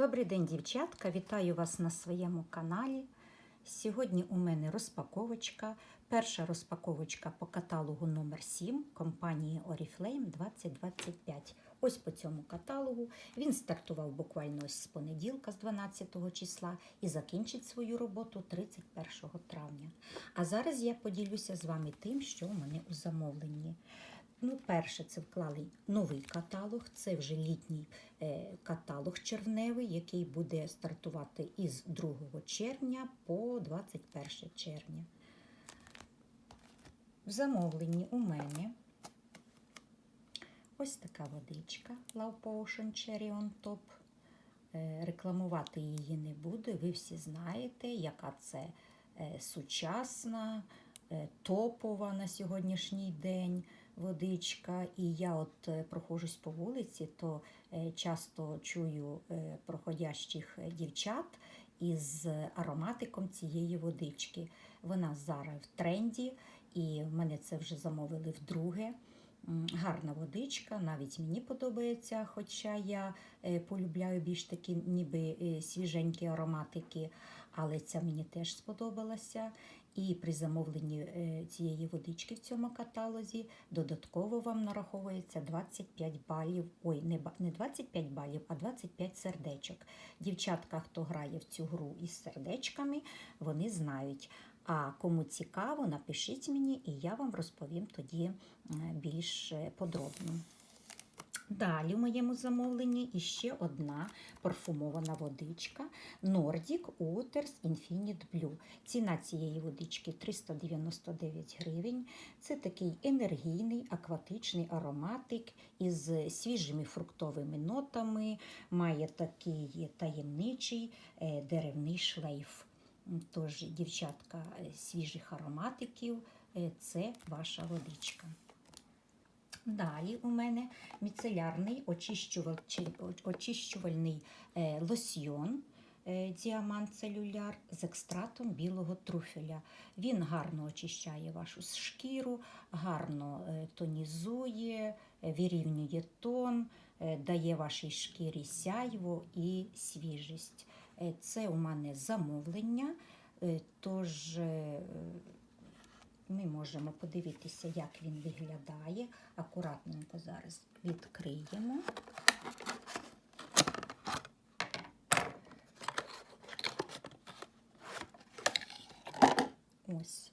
Добрий день, дівчатка! Вітаю вас на своєму каналі. Сьогодні у мене розпаковочка. Перша розпаковочка по каталогу номер 7 компанії Oriflame 2025. Ось по цьому каталогу. Він стартував буквально ось з понеділка, з 12 числа, і закінчить свою роботу 31 травня. А зараз я поділюся з вами тим, що у мене у замовленні. Ну, перше, це вклали новий каталог, це вже літній е, каталог червневий, який буде стартувати із 2 червня по 21 червня. В замовленні у мене ось така водичка Love Potion Cherry on Top. Е, Рекламувати її не буду. Ви всі знаєте, яка це е, сучасна, топова на сьогоднішній день водичка. І я от е, проходжусь по вулиці, то е, часто чую е, проходящих дівчат із ароматиком цієї водички. Вона зараз в тренді, і в мене це вже замовили вдруге. Гарна водичка, навіть мені подобається, хоча я полюбляю більш такі ніби свіженькі ароматики, але ця мені теж сподобалася. І при замовленні е, цієї водички в цьому каталозі додатково вам нараховується 25 балів. Ой, не, ба- не 25 балів, а 25 сердечок. Дівчатка, хто грає в цю гру із сердечками, вони знають. А кому цікаво, напишіть мені, і я вам розповім тоді е, більш е, подробно. Далі в моєму замовленні іще одна парфумована водичка Nordic Waters Infinite Blue. Ціна цієї водички 399 гривень. Це такий енергійний акватичний ароматик із свіжими фруктовими нотами, має такий таємничий е, деревний шлейф. Тож, дівчатка е, свіжих ароматиків е, це ваша водичка. Далі у мене міцелярний очищувал- очищувальний е, лосьйон е, діамант целюляр з екстратом білого труфеля. Він гарно очищає вашу шкіру, гарно е, тонізує, вирівнює тон, дає вашій шкірі сяйво і свіжість. Це у мене замовлення, тож ми можемо подивитися, як він виглядає. Акуратненько зараз відкриємо. Ось.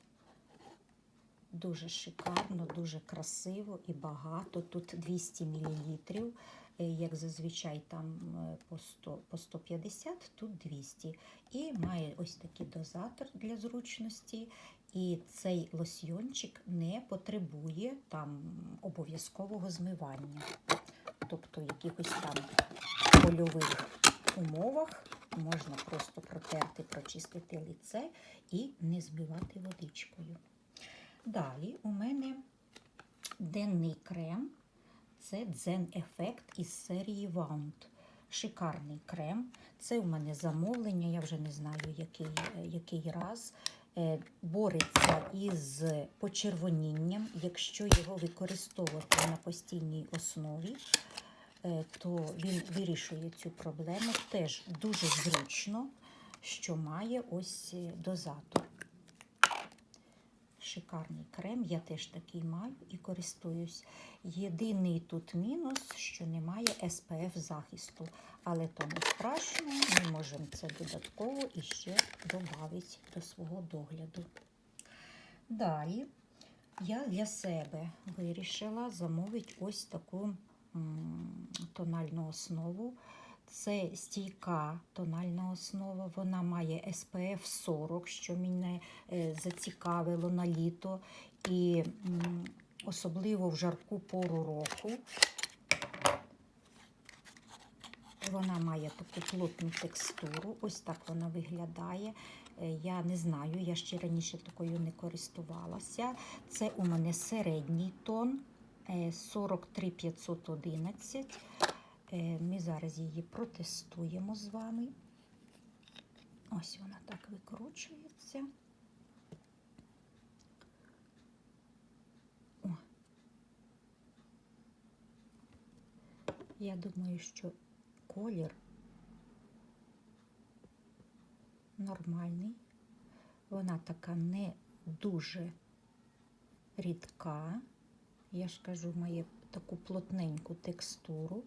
Дуже шикарно, дуже красиво і багато. Тут 200 мл, як зазвичай там е, по 100, по 150, тут 200. І має ось такий дозатор для зручності. І цей лосьйончик не потребує там обов'язкового змивання. Тобто в якихось там польових умовах можна просто протерти, прочистити лице і не збивати водичкою. Далі у мене денний крем. Це Zen Effect із серії Wound. Шикарний крем. Це у мене замовлення, я вже не знаю, який, який раз. Е, Бореться із почервонінням. Якщо його використовувати на постійній основі, е, то він вирішує цю проблему. Теж дуже зручно, що має ось е, дозатор. Шикарний крем, я теж такий маю і користуюсь. Єдиний тут мінус, що немає SPF захисту, але то не страшно, ми можемо це додатково і ще додати до свого догляду. Далі я для себе вирішила замовити ось таку тональну основу. Це стійка тональна основа, вона має SPF 40, що мене е, зацікавило на літо. І особливо в жарку пору року. Вона має таку плотну текстуру, ось так вона виглядає. Е, Я не знаю, я ще раніше такою не користувалася. Це у мене середній тон е, 43 511. Е, Ми зараз її протестуємо з вами. Ось вона так викручується. О. Я думаю, що колір нормальний. Вона така не дуже рідка. Я ж кажу, має таку плотненьку текстуру.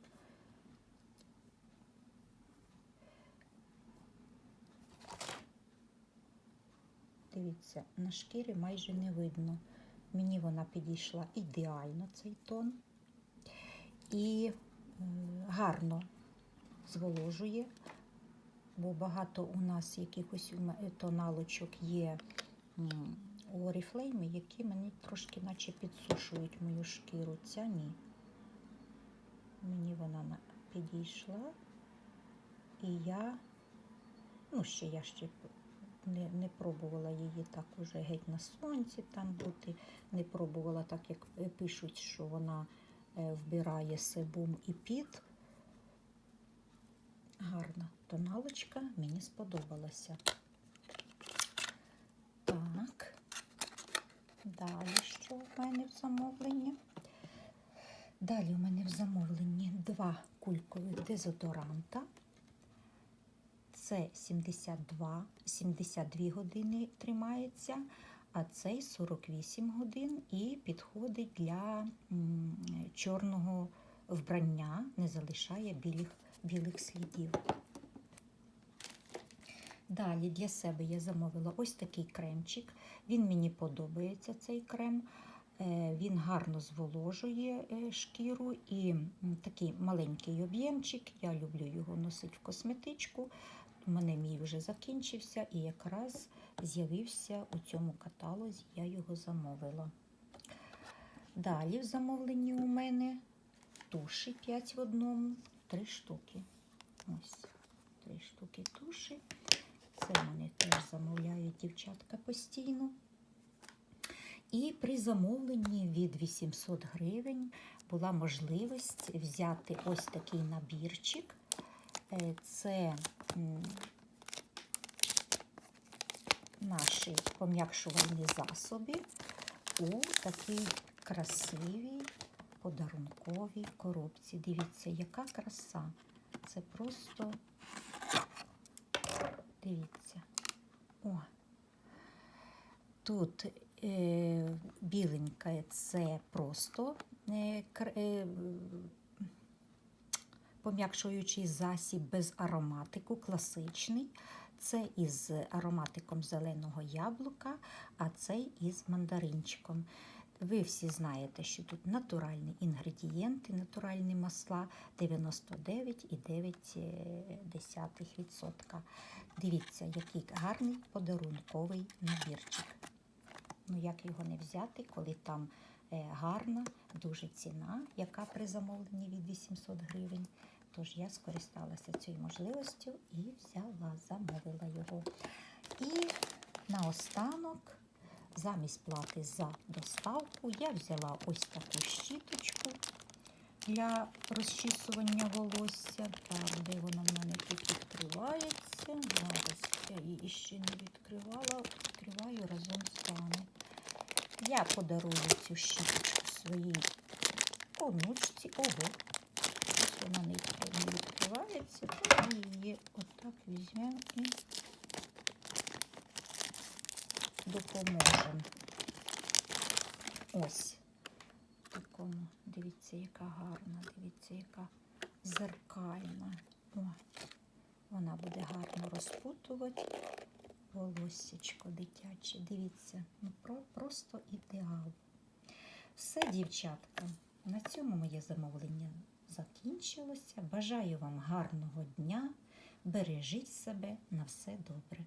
Дивіться, на шкірі майже не видно. Мені вона підійшла ідеально цей тон. І гарно зволожує, бо багато у нас якихось тоналочок є у Oriflame, які мені трошки наче підсушують мою шкіру. Ця ні. Мені вона підійшла. І я, ну ще я ще не, не пробувала її так уже геть на сонці там бути. Не пробувала так, як е, пишуть, що вона е, вбирає себум і піт. Гарна тоналочка, мені сподобалася. Так, далі що в мене в замовленні? Далі у мене в замовленні два кулькових дезодоранта. Це 72, 72 години тримається, а цей 48 годин і підходить для чорного вбрання, не залишає білих, білих слідів. Далі для себе я замовила ось такий кремчик. Він мені подобається, цей крем. Е, Він гарно зволожує е, шкіру і такий маленький об'ємчик. Я люблю його носити в косметичку. У мене мій вже закінчився і якраз з'явився у цьому каталозі, я його замовила. Далі в замовленні у мене туші 5 в одному, 3 штуки. Ось, 3 штуки туші. Це мене теж замовляють дівчатка постійно. І при замовленні від 800 гривень була можливість взяти ось такий набірчик. Е, Це наші пом'якшувальні засоби у такій красивій подарунковій коробці. Дивіться, яка краса. Це просто дивіться. О. Тут е, біленьке це просто е, е, пом'якшуючий засіб без ароматику, класичний. Це із ароматиком зеленого яблука, а цей із мандаринчиком. Ви всі знаєте, що тут натуральні інгредієнти, натуральні масла 99,9%. Дивіться, який гарний подарунковий набірчик. Ну, як його не взяти, коли там е, гарна, дуже ціна, яка при замовленні від 800 гривень. Тож я скористалася цією можливістю і взяла, замовила його. І наостанок, замість плати за доставку, я взяла ось таку щіточку для розчісування волосся. Так, де вона в мене тут відкривається. Зараз я її ще не відкривала, відкриваю разом з вами. Я подарую цю щіточку своїй онучці. Ого, вона не відкри- не відкривається, то ми її отак візьмемо і допоможемо. Ось такому, дивіться, яка гарна, дивіться, яка зеркальна. О, вона буде гарно розпутувати волоссячко дитяче. Дивіться, ну про, просто ідеал. Все, дівчатка, на цьому моє замовлення закінчилося. Бажаю вам гарного дня. Бережіть себе на все добре.